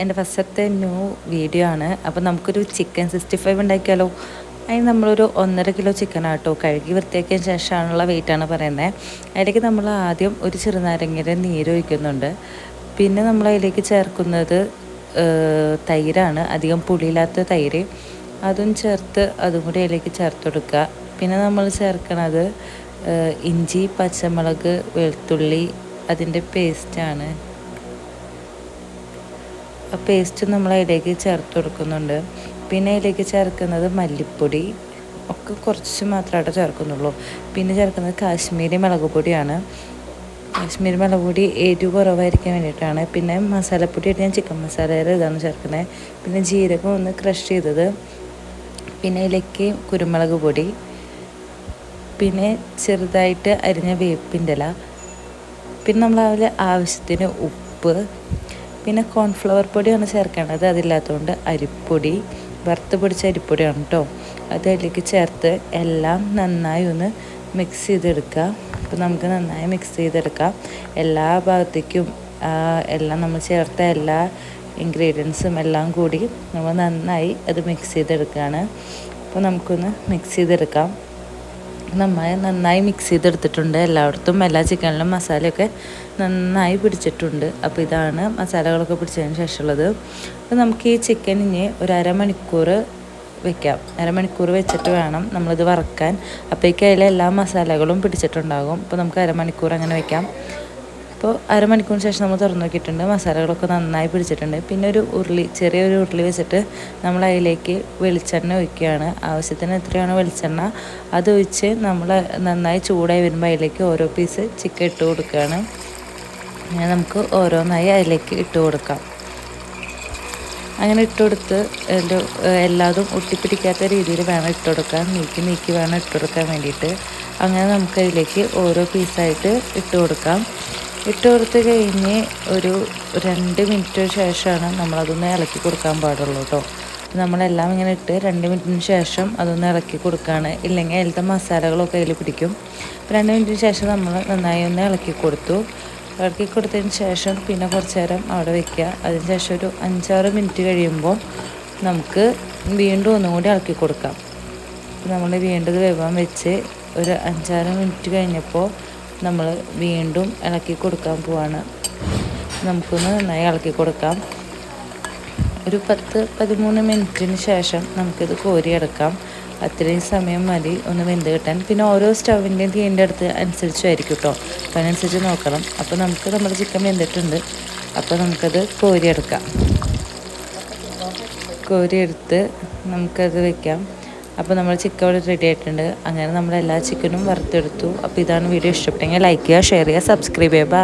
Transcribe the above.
എന്റെ ഫസ്റ്റത്തെ new video ആണ്. അപ്പോൾ നമുക്കൊരു ചിക്കൻ സിക്സ്റ്റി ഫൈവ് ഉണ്ടാക്കിയാലോ? അതിന് നമ്മളൊരു ഒന്നര കിലോ ചിക്കൻ ആട്ടോ കഴുകി വൃത്തിയാക്കിയതിന് ശേഷമാണുള്ള വെയിറ്റാണ് പറയുന്നത് അതിലേക്ക് നമ്മൾ ആദ്യം ഒരു ചെറുനാരങ്ങയുടെ നീര് ഒഴിക്കുന്നുണ്ട്. പിന്നെ നമ്മൾ അതിലേക്ക് ചേർക്കുന്നത് തൈരാണ്. അധികം പുളിയില്ലാത്ത തൈര്. അതും ചേർത്ത് അതും കൂടി അതിലേക്ക് ചേർത്ത് കൊടുക്കുക. പിന്നെ നമ്മൾ ചേർക്കണത് ഇഞ്ചി പച്ചമുളക് വെളുത്തുള്ളി അതിന്റെ പേസ്റ്റാണ് പേസ്റ്റ് നമ്മൾ അതിലേക്ക് ചേർത്ത് കൊടുക്കുന്നുണ്ട്. പിന്നെ അതിലേക്ക് ചേർക്കുന്നത് മല്ലിപ്പൊടി. ഒക്കെ കുറച്ച് മാത്രമായിട്ട് ചേർക്കുന്നുള്ളൂ. പിന്നെ ചേർക്കുന്നത് കാശ്മീരി മുളക് പൊടിയാണ്. കാശ്മീരി മുളക് പൊടി എരിവ് കുറവായിരിക്കാൻ വേണ്ടിയിട്ടാണ്. പിന്നെ മസാലപ്പൊടിയായിട്ട് ഞാൻ ചിക്കൻ മസാലയുടെ ഇതാണ് ചേർക്കുന്നത് പിന്നെ ജീരകം ഒന്ന് ക്രഷ് ചെയ്തത്. പിന്നെ അതിലേക്ക് കുരുമുളക് പൊടി. പിന്നെ ചെറുതായിട്ട് അരിഞ്ഞ വേപ്പിന്റെ ഇല. പിന്നെ നമ്മൾ അതിൽ ആവശ്യത്തിന് ഉപ്പ്. പിന്നെ കോൺഫ്ലവർ പൊടിയാണ് ചേർക്കേണ്ടത്. അതില്ലാത്തതുകൊണ്ട് അരിപ്പൊടി വറുത്ത് പൊടിച്ച അരിപ്പൊടിയാണ് കേട്ടോ അത് അതിലേക്ക് ചേർത്ത് എല്ലാം നന്നായി ഒന്ന് മിക്സ് ചെയ്തെടുക്കുക. അപ്പോൾ നമുക്ക് നന്നായി മിക്സ് ചെയ്തെടുക്കാം. എല്ലാ ഭാഗത്തേക്കും എല്ലാം നമ്മൾ ചേർത്ത എല്ലാ ഇൻഗ്രീഡിയൻസും എല്ലാം കൂടി നമ്മൾ നന്നായി അത് മിക്സ് ചെയ്തെടുക്കുകയാണ്. അപ്പോൾ നമുക്കൊന്ന് മിക്സ് ചെയ്തെടുക്കാം. നന്നായി നന്നായി മിക്സ് ചെയ്തെടുത്തിട്ടുണ്ട്. എല്ലായിടത്തും എല്ലാ ചിക്കനിലും മസാലയൊക്കെ നന്നായി പിടിച്ചിട്ടുണ്ട്. അപ്പോൾ ഇതാണ് മസാലകളൊക്കെ പിടിച്ചതിന് ശേഷമുള്ളത്. അപ്പോൾ നമുക്ക് ഈ ചിക്കൻ ഇനി ഒരു അരമണിക്കൂർ വെക്കാം. അരമണിക്കൂർ വെച്ചിട്ട് വേണം നമ്മളിത് വറക്കാൻ. അപ്പോഴേക്കും അതിലെ എല്ലാ മസാലകളും പിടിച്ചിട്ടുണ്ടാകും. അപ്പോൾ നമുക്ക് അരമണിക്കൂർ അങ്ങനെ വെക്കാം. അപ്പോൾ അരമണിക്കൂറിന് ശേഷം നമ്മൾ തുറന്നു നോക്കിയിട്ടുണ്ട്. മസാലകളൊക്കെ നന്നായി പിടിച്ചിട്ടുണ്ട്. പിന്നെ ഒരു ഉരുളി ചെറിയൊരു ഉരുളി വെച്ചിട്ട് നമ്മൾ അതിലേക്ക് വെളിച്ചെണ്ണ ഒഴിക്കുകയാണ്. ആവശ്യത്തിന് എത്രയാണോ വെളിച്ചെണ്ണ അത് ഒഴിച്ച് നമ്മൾ നന്നായി ചൂടായി വരുമ്പോൾ അതിലേക്ക് ഓരോ പീസ് ചിക്കൻ ഇട്ട് കൊടുക്കുകയാണ്. അങ്ങനെ നമുക്ക് ഓരോന്നായി അതിലേക്ക് ഇട്ട് കൊടുക്കാം. അങ്ങനെ ഇട്ട് കൊടുത്ത് എല്ലാതും ഒട്ടിപ്പിടിക്കാത്ത രീതിയിൽ വേണം ഇട്ട് കൊടുക്കാൻ. നീക്കി നീക്കി വേണം ഇട്ട് കൊടുക്കാൻ വേണ്ടിയിട്ട്. അങ്ങനെ നമുക്കതിലേക്ക് ഓരോ പീസായിട്ട് ഇട്ട് കൊടുക്കാം. ഇട്ട് കൊടുത്ത് കഴിഞ്ഞ് ഒരു രണ്ട് മിനിറ്റ് ശേഷമാണ് നമ്മളതൊന്ന് ഇളക്കി കൊടുക്കാൻ പാടുള്ളൂ കേട്ടോ. നമ്മളെല്ലാം ഇങ്ങനെ ഇട്ട് രണ്ട് മിനിറ്റിന് ശേഷം അതൊന്ന് ഇളക്കി കൊടുക്കുകയാണ് ഇല്ലെങ്കിൽ അതിലത്തെ മസാലകളൊക്കെ അതിൽ പിടിക്കും. രണ്ട് മിനിറ്റിന് ശേഷം നമ്മൾ നന്നായി ഒന്ന് ഇളക്കി കൊടുത്തു. ഇളക്കി കൊടുത്തതിന് ശേഷം പിന്നെ കുറച്ച് നേരം അവിടെ വെക്കുക. അതിന് ശേഷം ഒരു അഞ്ചാറ് മിനിറ്റ് കഴിയുമ്പോൾ നമുക്ക് വീണ്ടും ഒന്നും കൂടി ഇളക്കി കൊടുക്കാം. നമ്മൾ വീണ്ടും വേവാൻ വെച്ച് ഒരു അഞ്ചാറ് മിനിറ്റ് കഴിഞ്ഞപ്പോൾ നമ്മൾ വീണ്ടും ഇളക്കി കൊടുക്കാൻ പോവാണ്. നമുക്കൊന്ന് നന്നായി ഇളക്കി കൊടുക്കാം. ഒരു പത്ത് പതിമൂന്ന് മിനിറ്റിന് ശേഷം നമുക്കിത് കോരിയെടുക്കാം. അത്രയും സമയം മതി ഒന്ന് വെന്ത് കിട്ടാൻ. പിന്നെ ഓരോ സ്റ്റവിന്റെയും തീന്റെ അടുത്ത് അനുസരിച്ചായിരിക്കും കേട്ടോ അപ്പം അതിനനുസരിച്ച് നോക്കണം. അപ്പോൾ നമുക്ക് നമ്മുടെ ചിക്കൻ വെന്തിട്ടുണ്ട്. അപ്പോൾ നമുക്കത് കോരിയെടുക്കാം. കോരിയെടുത്ത് നമുക്കത് വെക്കാം. അപ്പോൾ നമ്മൾ ചിക്കൻ റെഡി ആയിട്ടുണ്ട്. അങ്ങനെ നമ്മൾ എല്ലാ ചിക്കനും വറുത്തെടുത്തു. അപ്പോൾ ഇതാണ് വീഡിയോ ഇഷ്ടപ്പെട്ടെങ്കിൽ ലൈക്ക് ചെയ്യുക ഷെയർ ചെയ്യുക സബ്സ്ക്രൈബ് ചെയ്യുക. ബൈ